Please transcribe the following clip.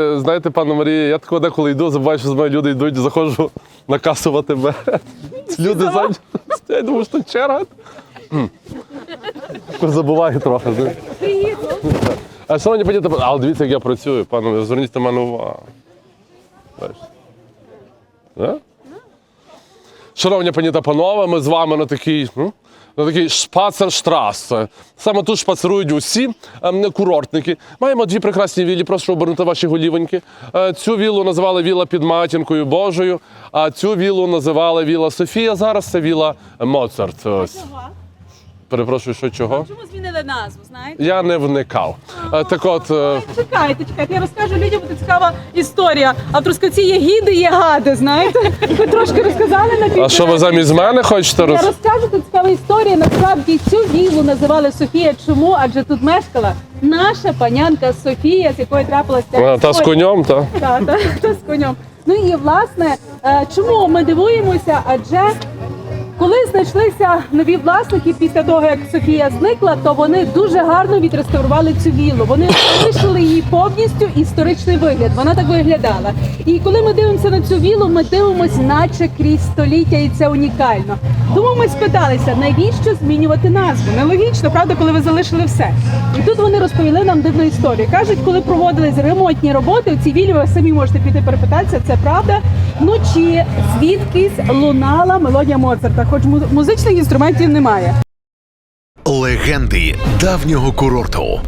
Знаєте, пане Марія, я такого деколи йду, забуваю, що з мене люди йдуть, заходжу на касу в АТБ. Люди зайняті. Я думаю, що черга. Забуваю трохи. А шановні пані, але дивіться, як я працюю, пане, зверніть на мене увагу. Бачите? Шановні пані та панове, ми з вами на такій. На такій шпацерштрасе. Саме тут шпацерують усі ем, курортники. Маємо дві прекрасні вілі, прошу обернути ваші голівоньки. Е, Цю віллу називали віла під матінкою Божою, а цю віллу називали Віла Софія. Зараз це віла Моцарт. Ось. Перепрошую, що чого? Чому змінили назву, знаєте? Я не вникав. Е, Так от. е, Чекайте, чекайте, я розкажу людям, буде цікава історія. А в Трускавці є гіди, є гади, знаєте? Ви трошки розказали на півтора. А що ви замість мене хочете Я роз... розкажу тут цікава історія. Насправді цю віллу називали Софія. Чому? Адже тут мешкала наша панянка Софія, з якою трапилася Вона Та з конем, та? Так, та, та з конем. Ну і власне, е, чому ми дивуємося? Адже коли знайшлися нові власники після того, як Софія зникла, то вони дуже гарно відреставрували цю віллу. Вони залишили її повністю історичний вигляд. Вона так виглядала. І коли ми дивимося на цю віллу, ми дивимося, наче крізь століття, і це унікально. Тому ми спиталися, навіщо змінювати назву? Нелогічно, правда, коли ви залишили все. І тут вони розповіли нам дивну історію. Кажуть, коли проводились ремонтні роботи, у цій віллі ви самі можете піти перепитатися, це правда. Вночі звідкись лунала мелодія Моцарта, хоч музичних інструментів немає. Легенди давнього курорту.